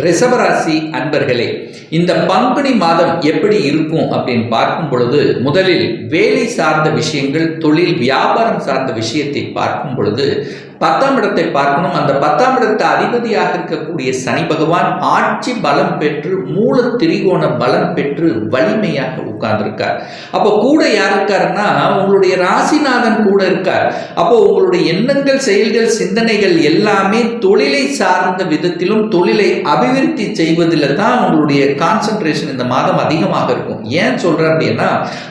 ரிசவராசி அன்பர்களே இந்த பங்குனி மாதம் எப்படி இருக்கும் அப்படின்னு பார்க்கும் பொழுது முதலில் வேலை சார்ந்த விஷயங்கள் தொழில் வியாபாரம் சார்ந்த விஷயத்தை பார்க்கும் பொழுது பத்தாம் இடத்தை பார்க்கணும். அந்த பத்தாம் இடத்தை அதிபதியாக இருக்கக்கூடிய சனி பகவான் ஆட்சி பலம் பெற்று மூல திரிகோண பலம் பெற்று வலிமையாக உட்கார்ந்திருக்கார். அப்போ கூட யார் இருக்காருன்னா உங்களுடைய ராசிநாதன் கூட இருக்கார். அப்போ உங்களுடைய எண்ணங்கள் செயல்கள் சிந்தனைகள் எல்லாமே தொழிலை சார்ந்த விதத்திலும் தொழிலை அபிவிருத்தி செய்வதில் தான் உங்களுடைய கான்சென்ட்ரேஷன் இந்த மாதம் அதிகமாக இருக்கும். ஏன் சொல்கிறேன் அப்படின்னா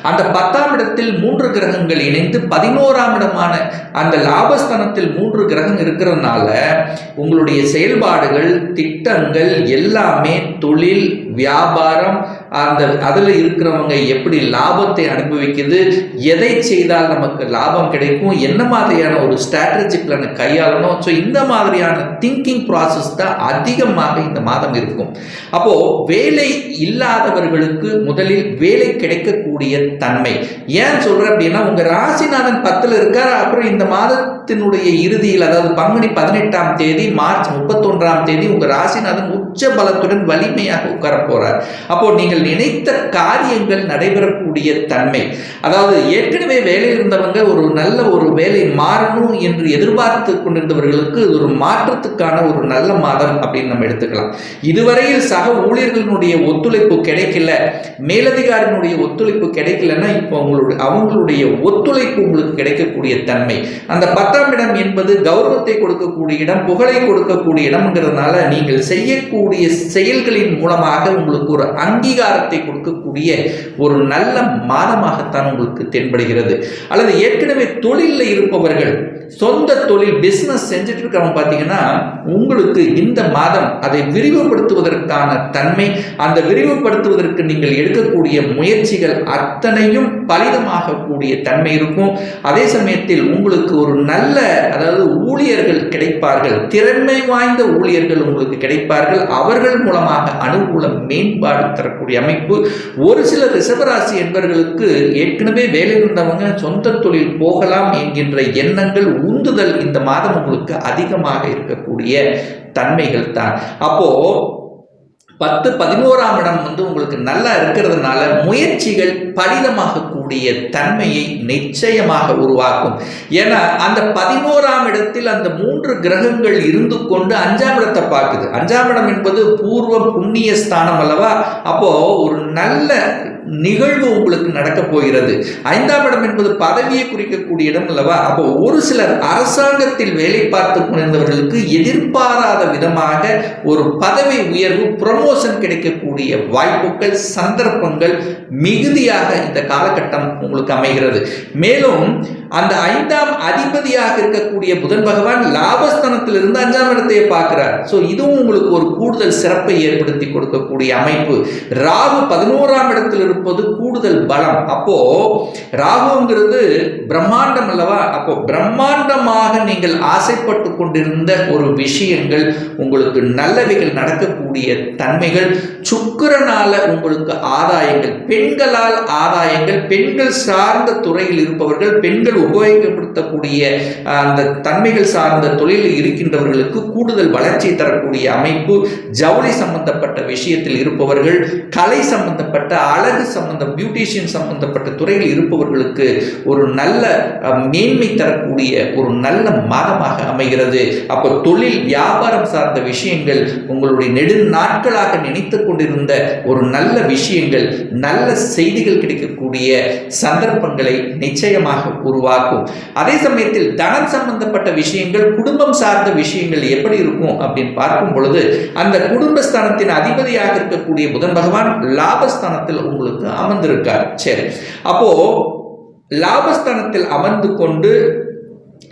அந்த பத்தாம் இடத்தில் மூன்று கிரகங்கள் இணைந்து பதினோராம் இடமான அந்த லாபஸ்தானத்தில் மூன்று கிரகம் இருக்கிறதுனால உங்களுடைய செயல்பாடுகள் திட்டங்கள் எல்லாமே தொழில் வியாபாரம் அந்த அதில் இருக்கிறவங்க எப்படி லாபத்தை அனுபவிக்குது எதை செய்தால் நமக்கு லாபம் கிடைக்கும் என்ன மாதிரியான ஒரு ஸ்ட்ராட்டஜி பிளானை கையாளணும். ஸோ இந்த மாதிரியான திங்கிங் ப்ராசஸ் தான் அதிகமாக இந்த மாதம் இருக்கும். அப்போ வேலை இல்லாதவர்களுக்கு முதலில் வேலை கிடைக்கக்கூடிய தன்மை. ஏன் சொல்றேன் அப்படின்னா உங்கள் ராசிநாதன் பத்தில் இருக்கார் அப்புறம் இந்த மாதம் மாதத்தினுடைய இறுதியில் அதாவது பங்குனி பதினெட்டாம் தேதி மார்ச் முப்பத்தொன்றாம் தேதி உங்க ராசிநாதன் உச்ச பலத்துடன் வலிமையாக உட்கார போறார். அப்போ நீங்கள் நினைத்த காரியங்கள் நடைபெறக்கூடிய தன்மை. அதாவது ஏற்கனவே வேலையில் இருந்தவங்க ஒரு நல்ல ஒரு வேலை மாறணும் என்று எதிர்பார்த்து கொண்டிருந்தவர்களுக்கு ஒரு மாற்றத்துக்கான ஒரு நல்ல மாதம் அப்படின்னு நம்ம எடுத்துக்கலாம். இதுவரையில் சக ஊழியர்களுடைய ஒத்துழைப்பு கிடைக்கல. மேலதிகாரினுடைய ஒத்துழைப்பு கிடைக்கலன்னா இப்போ அவங்களுடைய அவங்களுடைய ஒத்துழைப்பு உங்களுக்கு கிடைக்கக்கூடிய தன்மை. அந்த பத்தாம் இடம் என்பது கௌரவத்தை கொடுக்கக்கூடிய இடம் புகழை கொடுக்கக்கூடிய இடம்ங்கிறதுனால நீங்கள் செய்யக்கூடிய செயல்களின் மூலமாக உங்களுக்கு ஒரு அங்கீகாரத்தை கொடுக்க கொடுக்கக்கூடிய ஒரு நல்ல மாதமாகத்தான் உங்களுக்கு தென்படுகிறது. அல்லது ஏற்கனவே தொழிலில் இருப்பவர்கள் சொந்த தொழில் பிஸ்னஸ் செஞ்சுட்டு இருக்கிறவங்க பார்த்தீங்கன்னா உங்களுக்கு இந்த மாதம் அதை விரிவுபடுத்துவதற்கான தன்மை அந்த விரிவுபடுத்துவதற்கு நீங்கள் எடுக்கக்கூடிய முயற்சிகள் அத்தனையும் பலிதமாகக்கூடிய தன்மை இருக்கும். அதே சமயத்தில் உங்களுக்கு ஒரு நல்ல அதாவது ஊழியர்கள் கிடைப்பார்கள் திறமை வாய்ந்த ஊழியர்கள் உங்களுக்கு கிடைப்பார்கள். அவர்கள் மூலமாக அனுகூல மேம்பாடு தரக்கூடிய அமைப்பு ஒரு சில ரிஷபராசி என்பவர்களுக்கு ஏற்கனவே வேலை இருந்தவங்க சொந்த தொழில் போகலாம் என்கின்ற எண்ணங்கள் உந்துதல் இந்த மாதம் உங்களுக்கு அதிகமாக இருக்கக்கூடிய தன்மைகள் தான். அப்போ பத்து பதினோராம் இடம் வந்து உங்களுக்கு நல்லா இருக்கிறதுனால முயற்சிகள் பலிதமாக பலிதமாகக்கூடிய தன்மையை நிச்சயமாக உருவாக்கும். ஏன்னா அந்த பதினோராம் இடத்தில் அந்த மூன்று கிரகங்கள் இருந்து கொண்டு அஞ்சாம் இடத்தை பார்க்குது. அஞ்சாம் இடம் என்பது பூர்வ புண்ணிய ஸ்தானம் அல்லவா? அப்போ ஒரு நல்ல நிகழ்வு உங்களுக்கு நடக்க போகிறது. ஐந்தாம் இடம் என்பது பதவியை குறிக்கக்கூடிய இடம் அல்லவா? அப்போ ஒரு சிலர் அரசாங்கத்தில் வேலை பார்த்து கொண்டிருந்தவர்களுக்கு எதிர்பாராத விதமாக ஒரு பதவி உயர்வு ப்ரமோஷன் கிடைக்கக்கூடிய வாய்ப்புகள் சந்தர்ப்பங்கள் மிகுதியாக இந்த காலகட்டம் உங்களுக்கு அமைகிறது. மேலும் அந்த ஐந்தாம் அதிபதியாக இருக்கக்கூடிய புதன் பகவான் லாபஸ்தானத்தில் இருந்து அஞ்சாம் இடத்தையே பார்க்கிறார். ஸோ இதுவும் உங்களுக்கு ஒரு கூடுதல் சிறப்பை ஏற்படுத்தி கொடுக்கக்கூடிய அமைப்பு. ராகு பதினோராம் இடத்தில் இருப்பது கூடுதல் பலம். அப்போ ராகுங்கிறது பிரம்மாண்டம் அல்லவா? அப்போ பிரம்மாண்டமாக நீங்கள் ஆசைப்பட்டு கொண்டிருந்த ஒரு விஷயங்கள் உங்களுக்கு நல்லவைகள் நடக்கக்கூடிய தன்மைகள் சுக்கரனால உங்களுக்கு ஆதாயங்கள் பெண்களால் ஆதாயங்கள் பெண்கள் சார்ந்த துறையில் இருப்பவர்கள் பெண்கள் உபயோகப்படுத்தக்கூடிய அந்த தன்மைகள் சார்ந்த தொழிலில் இருக்கின்றவர்களுக்கு கூடுதல் வளர்ச்சி தரக்கூடிய அமைப்பு ஜவுளி சம்பந்தப்பட்ட விஷயத்தில் இருப்பவர்கள் கலை சம்பந்தப்பட்ட அழகு சம்பந்தம் பியூட்டிஷியன் சம்பந்தப்பட்ட துறையில் இருப்பவர்களுக்கு ஒரு நல்ல மேன்மை தரக்கூடிய ஒரு நல்ல மாதமாக அமைகிறது. அப்போ தொழில் வியாபாரம் சார்ந்த விஷயங்கள் உங்களுடைய நெடுநாட்களாக நினைத்து கொண்டிருந்த ஒரு நல்ல விஷயங்கள் நல்ல செய்திகள் கிடைக்கக்கூடிய சந்தர்ப்பங்களை நிச்சயமாக உருவாக்கும். அதே சமயத்தில் தனம் சம்பந்தப்பட்ட விஷயங்கள் குடும்பம் சார்ந்த விஷயங்கள் எப்படி இருக்கும் அப்படின்னு பார்க்கும் பொழுது அந்த குடும்பஸ்தானத்தின் அதிபதியாக இருக்கக்கூடிய புதன் பகவான் லாபஸ்தானத்தில் உங்களுக்கு அமர்ந்திருக்கார். சரி. அப்போ லாபஸ்தானத்தில் அமர்ந்து கொண்டு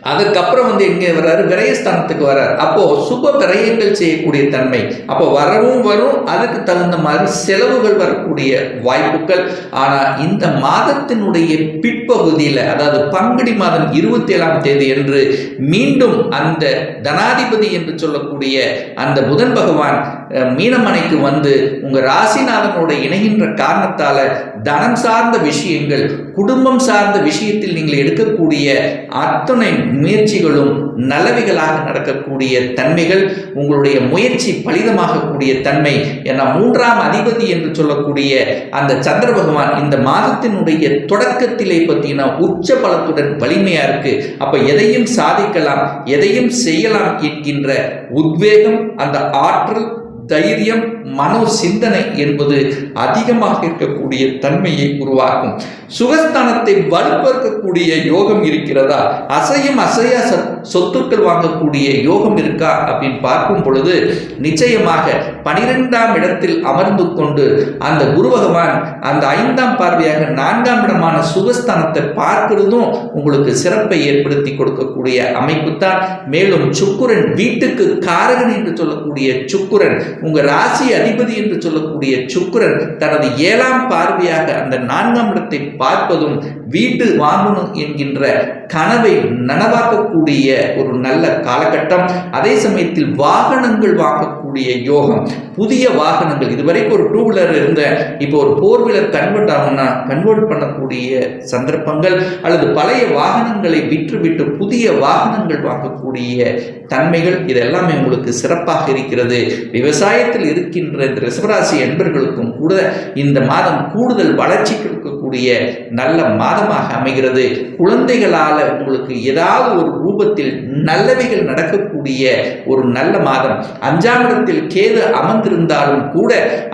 அதுக்கப்புறம் வந்து எங்கே வர்றாரு? விரயஸ்தானத்துக்கு வர்றார். அப்போ சுப விரயங்கள் செய்யக்கூடிய தன்மை. அப்போ வரவும் வரும் அதுக்கு தகுந்த மாதிரி செலவுகள் வரக்கூடிய வாய்ப்புகள். ஆனால் இந்த மாதத்தினுடைய பிற்பகுதியில் அதாவது பங்குடி மாதம் இருபத்தி ஏழாம் தேதி என்று மீண்டும் அந்த தனாதிபதி என்று சொல்லக்கூடிய அந்த புதன் பகவான் மீனமனைக்கு வந்து உங்கள் ராசிநாதனோட இணைகின்ற காரணத்தால் தனம் சார்ந்த விஷயங்கள் குடும்பம் சார்ந்த விஷயத்தில் நீங்கள் எடுக்கக்கூடிய அத்தனை முயற்சிகளும் நல்லவைகளாக நடக்கக்கூடிய தன்மைகள் உங்களுடைய முயற்சி பலிதமாகக்கூடிய தன்மை என மூன்றாம் அதிபதி என்று சொல்லக்கூடிய அந்த சந்திர பகவான் இந்த மாதத்தினுடைய தொடக்கத்திலே பார்த்தீங்கன்னா உச்ச பலத்துடன் வலிமையா இருக்கு. அப்ப எதையும் சாதிக்கலாம் எதையும் செய்யலாம் என்கின்ற உத்வேகம் அந்த ஆற்றல் தைரியம் மனோ சிந்தனை என்பது அதிகமாக இருக்கக்கூடிய தன்மையை உருவாக்கும். சுகஸ்தானத்தை வலுப்பெருக்கக்கூடிய யோகம் இருக்கிறதா? அசையும் அசையா சொத்துக்கள் வாங்கக்கூடிய யோகம் இருக்கா? அப்படின்னு பார்க்கும் பொழுது நிச்சயமாக பனிரெண்டாம் இடத்தில் அமர்ந்து கொண்டு அந்த குரு பகவான் அந்த ஐந்தாம் பார்வையாக நான்காம் இடமான சுகஸ்தானத்தை பார்க்கிறதும் உங்களுக்கு சிறப்பை ஏற்படுத்தி கொடுக்கக்கூடிய அமைப்பு தான். மேலும் சுக்குரன் வீட்டுக்கு காரகன் என்று சொல்லக்கூடிய சுக்குரன் உங்க ராசியை அதிபதி என்று சொல்லக்கூடிய சுக்கரன் தனது ஏழாம் பார்வையாக அந்த நான்காம் இடத்தை பார்ப்பதும் வீட்டு வாங்கணும் என்கின்ற கனவை நனவாக்கக்கூடிய ஒரு நல்ல காலகட்டம் அதே சமயத்தில் வாகனங்கள் வாங்கக்கூடிய யோகம். புதிய வாகனங்கள். இதுவரைக்கும் ஒரு டூ வீலர் இருந்த இப்போ ஒரு ஃபோர் வீலர் கன்வெர்ட் ஆகும்னா கன்வெர்ட் பண்ணக்கூடிய சந்தர்ப்பங்கள் அல்லது பழைய வாகனங்களை விற்றுவிட்டு புதிய வாகனங்கள் வாங்கக்கூடிய தன்மைகள் இதெல்லாமே உங்களுக்கு சிறப்பாக இருக்கிறது. விவசாயத்தில் இருக்கின்ற இந்த ரிசவராசி என்பர்களுக்கும் கூட இந்த மாதம் கூடுதல் வளர்ச்சி கொடுக்கக்கூடிய நல்ல மாதமாக அமைகிறது. குழந்தைகளால் உங்களுக்கு ஏதாவது ஒரு ரூபத்தில் நல்லவைகள் நடக்கக்கூடிய ஒரு நல்ல மாதம். அஞ்சாம் இடத்தில் கேது அமர்ந்திருந்தாலும் கூட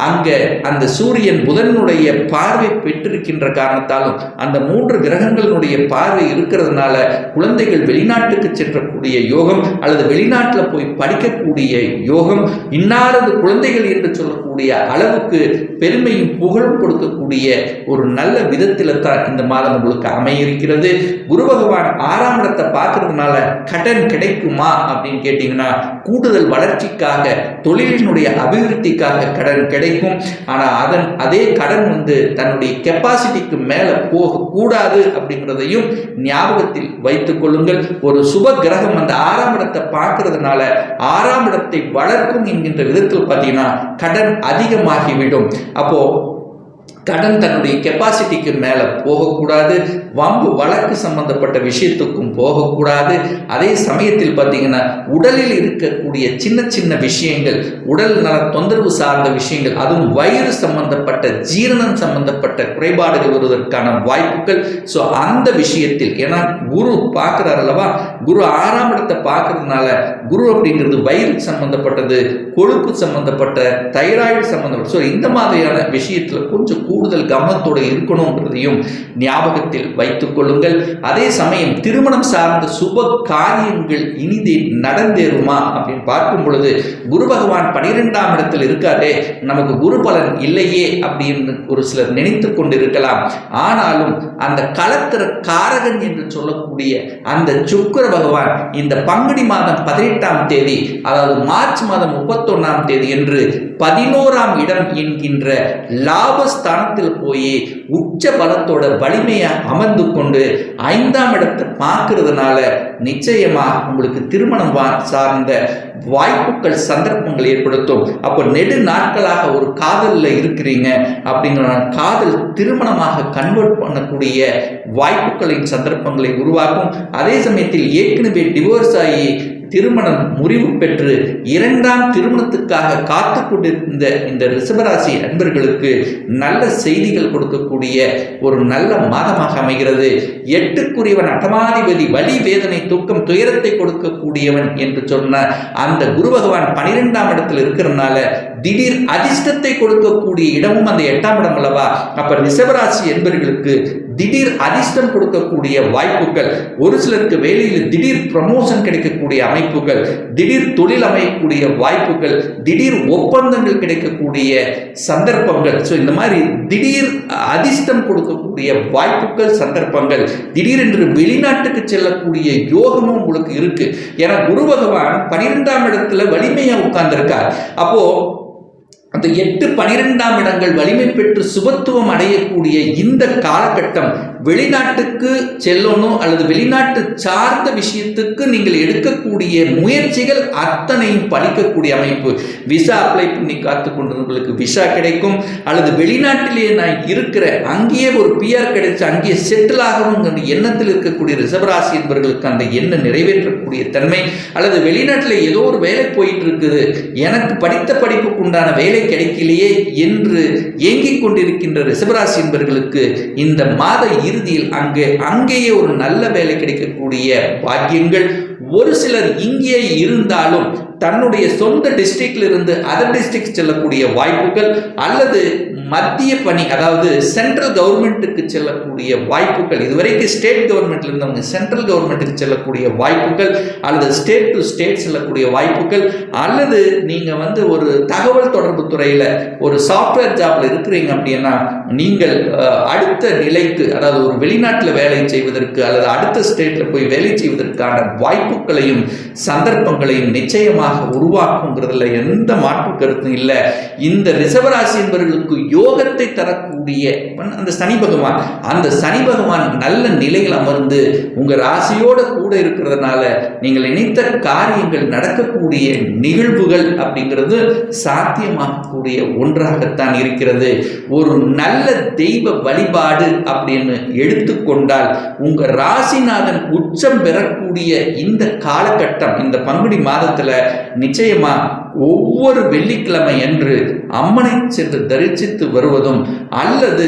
அங்க அந்த சூரியன் புதனுடைய பார்வை பெற்றிருக்கின்ற காரணத்தாலும் அந்த மூன்று கிரகங்களினுடைய பார்வை இருக்கிறதுனால குழந்தைகள் வெளிநாட்டுக்கு சென்றக்கூடிய யோகம் அல்லது வெளிநாட்டில் போய் படிக்கக்கூடிய யோகம் இன்னாரது குழந்தைகள் என்று சொல்லக்கூடிய அளவுக்கு பெருமையும் புகழும் கொடுக்கக்கூடிய ஒரு நல்ல விதத்தில் தான் இந்த மாதம் உங்களுக்கு அமையிருக்கிறது. குரு பகவான் ஆறாம் இடத்தை பார்க்கறதுனால கடன் கிடைக்குமா அப்படின்னு கேட்டீங்கன்னா கூடுதல் வளர்ச்சிக்காக தொழிலினுடைய அபிவிருத்திக்காக கடன் கிடைக்கும். ஆனால் அதன் அதே கடன் வந்து தன்னுடைய கெப்பாசிட்டிக்கு மேலே போகக்கூடாது அப்படிங்கிறதையும் ஞாபகத்தில் வைத்துக் கொள்ளுங்கள். ஒரு சுப கிரகம் அந்த ஆறாம் இடத்தை பார்க்கறதுனால ஆறாம் இடத்தை வளர்க்கும் என்கின்ற விதத்தில் பார்த்தீங்கன்னா கடன் அதிகமாகிவிடும். அப்போ கடன் தன்னுடைய கெப்பாசிட்டிக்கு மேலே போகக்கூடாது வம்பு வழக்கு சம்பந்தப்பட்ட விஷயத்துக்கும் போகக்கூடாது. அதே சமயத்தில் பார்த்தீங்கன்னா உடலில் இருக்கக்கூடிய சின்ன சின்ன விஷயங்கள் உடல் நல தொந்தரவு சார்ந்த விஷயங்கள் அதுவும் வயிறு சம்பந்தப்பட்ட ஜீரணம் சம்பந்தப்பட்ட குறைபாடுகள் வருவதற்கான வாய்ப்புகள். ஸோ அந்த விஷயத்தில் ஏன்னா குரு பார்க்குறாரு அல்லவா குரு ஆறாம் இடத்தை பார்க்கறதுனால குரு அப்படிங்கிறது வயிறு சம்பந்தப்பட்டது கொழுப்பு சம்பந்தப்பட்ட தைராய்டு சம்பந்தப்பட்ட. ஸோ இந்த மாதிரியான விஷயத்தில் கொஞ்சம் கூடுதல் கவனத்தோடு இருக்கணுங்கிறதையும் ஞாபகத்தில் வைத்துக் கொள்ளுங்கள். அதே சமயம் திருமணம் சார்ந்த சுப காரியங்கள் இனிதே நடந்தேறுமா அப்படின்னு பார்க்கும் பொழுது குரு பகவான் பனிரெண்டாம் இடத்தில் இருக்காதே நமக்கு குரு பலன் இல்லையே அப்படின்னு ஒரு சிலர் நினைத்து கொண்டிருக்கலாம். ஆனாலும் அந்த களத்திற காரகன் என்று சொல்லக்கூடிய அந்த சுக்கர பகவான் இந்த பங்குனி மாதம் பதினெட்டாம் தேதி அதாவது மார்ச் மாதம் முப்பத்தொன்னாம் தேதி என்று பதினோராம் இடம் என்கின்ற லாபஸ்தானத்தில் போய் உச்ச பலத்தோட வலிமையை அமர்ந்து கொண்டு ஐந்தாம் இடத்தை பார்க்கறதுனால நிச்சயமா உங்களுக்கு திருமணம் சார்ந்த வாய்ப்புகள் சந்தர்ப்பங்கள் ஏற்படுத்தும். அப்போ நெடு நாட்களாக ஒரு காதலில் இருக்கிறீங்க அப்படிங்கிற காதல் திருமணமாக கன்வெர்ட் பண்ணக்கூடிய வாய்ப்புகளின் சந்தர்ப்பங்களை உருவாக்கும். அதே சமயத்தில் ஏற்கனவே டிவோர்ஸ் ஆகி திருமணம் முறிவு பெற்று இரண்டாம் திருமணத்துக்காக காத்து கொண்டிருந்த இந்த ரிஷபராசி நண்பர்களுக்கு நல்ல செய்திகள் கொடுக்கக்கூடிய ஒரு நல்ல மாதமாக அமைகிறது. எட்டுக்குரியவன் அட்டமாதிபதி வலி வேதனை தூக்கம் துயரத்தை கொடுக்கக்கூடியவன் என்று சொன்ன அந்த குரு பகவான் பனிரெண்டாம் இடத்தில் இருக்கிறதுனால திடீர் அதிர்ஷ்டத்தை கொடுக்கக்கூடிய இடமும் அந்த எட்டாம் இடம் அல்லவா? அப்ப ரிஷபராசி என்பவர்களுக்கு திடீர் அதிர்ஷ்டம் கொடுக்கக்கூடிய வாய்ப்புகள் ஒரு சிலருக்கு வேலையில் திடீர் ப்ரமோஷன் கிடைக்கக்கூடிய அமைப்புகள் திடீர் தொழில் அமையக்கூடிய வாய்ப்புகள் திடீர் ஒப்பந்தங்கள் கிடைக்கக்கூடிய சந்தர்ப்பங்கள். ஸோ இந்த மாதிரி திடீர் அதிர்ஷ்டம் கொடுக்கக்கூடிய வாய்ப்புகள் சந்தர்ப்பங்கள் திடீரென்று வெளிநாட்டுக்கு செல்லக்கூடிய யோகமும் உங்களுக்கு இருக்கு. ஏன்னா குரு பகவான் பனிரெண்டாம் இடத்துல வலிமையாக உட்கார்ந்துருக்கார். அப்போ அந்த எட்டு பனிரெண்டாம் இடங்கள் வலிமை பெற்று சுபத்துவம் அடையக்கூடிய இந்த காலகட்டம் வெளிநாட்டுக்கு செல்லணும் அல்லது வெளிநாட்டு சார்ந்த விஷயத்துக்கு நீங்கள் எடுக்கக்கூடிய முயற்சிகள் அத்தனையும் பழிக்கக்கூடிய அமைப்பு. விசா அப்ளை பண்ணி காத்து கொண்டவர்களுக்கு விசா கிடைக்கும். அல்லது வெளிநாட்டிலேயே நான் இருக்கிற அங்கேயே ஒரு பிஆர் கிடைச்சு அங்கேயே செட்டில் ஆகணுங்கிற எண்ணத்தில் இருக்கக்கூடிய ரிசர்வராசி என்பவர்களுக்கு அந்த எண்ணம் நிறைவேற்றக்கூடிய தன்மை. அல்லது வெளிநாட்டில் ஏதோ ஒரு வேலை போயிட்டு இருக்குது எனக்கு படித்த படிப்புக்கு உண்டான வேலை கிடைக்கலையே என்று ஏங்கிக் கொண்டிருக்கின்ற ரிசர்வராசி என்பவர்களுக்கு இந்த மாத இரு இறுதியில் அங்கு அங்கேயே ஒரு நல்ல வேலை கிடைக்கக்கூடிய பாக்கியங்கள். ஒரு சிலர் இங்கே இருந்தாலும் தன்னுடைய சொந்த டிஸ்ட்ரிக்ட்ல இருந்து அதர் டிஸ்ட்ரிக்ட் செல்லக்கூடிய வாய்ப்புகள் அல்லது மத்திய பணி அதாவது சென்ட்ரல் கவர்மெண்ட்டுக்கு செல்லக்கூடிய வாய்ப்புகள். இதுவரைக்கும் ஸ்டேட் கவர்மெண்ட்ல இருந்தவங்க சென்ட்ரல் கவர்மெண்ட்டுக்கு செல்லக்கூடிய வாய்ப்புகள் அல்லது ஸ்டேட் டு ஸ்டேட் செல்லக்கூடிய வாய்ப்புகள் அல்லது நீங்க வந்து ஒரு தகவல் தொடர்பு துறையில ஒரு சாஃப்ட்வேர் ஜாப்ல இருக்கிறீங்க அப்படின்னா நீங்கள் அடுத்த நிலைக்கு அதாவது ஒரு வெளிநாட்டில் வேலை செய்வதற்கு அல்லது அடுத்த ஸ்டேட்ல போய் வேலை செய்வதற்கான வாய்ப்புகளையும் சந்தர்ப்பங்களையும் நிச்சயமாக உருவாக்குங்கிறதுல எந்த மாற்று கருத்தும் இல்லை. இந்த ரிசவராசி என்பவர்களுக்கு யோகத்தை தரக்கூடிய அந்த சனி பகவான் அந்த சனி பகவான் நல்ல நிலையில் அமர்ந்து உங்க ராசியோட கூட இருக்கிறதுனால நீங்கள் நினைத்த காரியங்கள் நடக்கக்கூடிய நிகழ்வுகள் அப்படிங்கிறது சாத்தியமாகக்கூடிய ஒன்றாகத்தான் இருக்கிறது. ஒரு நல்ல தெய்வ வழிபாடு அப்படின்னு எடுத்துக்கொண்டால் உங்க ராசிநாதன் உச்சம் பெறக்கூடிய இந்த காலகட்டம் இந்த பங்குனி மாதத்துல நிச்சயமா ஒவ்வொரு வெள்ளிக்கிழமை அன்று அம்மனை சென்று தரிசித்து வருவதும் அல்லது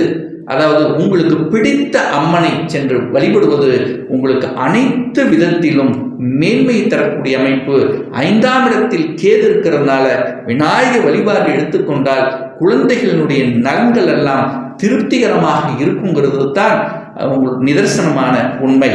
அதாவது உங்களுக்கு பிடித்த அம்மனை சென்று வழிபடுவது உங்களுக்கு அனைத்து விதத்திலும் மேன்மை தரக்கூடிய அமைப்பு. ஐந்தாம் இடத்தில் கேது இருக்கிறதுனால விநாயகர் வழிபாடு எடுத்துக்கொண்டால் குழந்தைகளினுடைய நலன்கள் எல்லாம் திருப்திகரமாக இருக்குங்கிறது தான் உங்களுக்கு நிதர்சனமான உண்மை.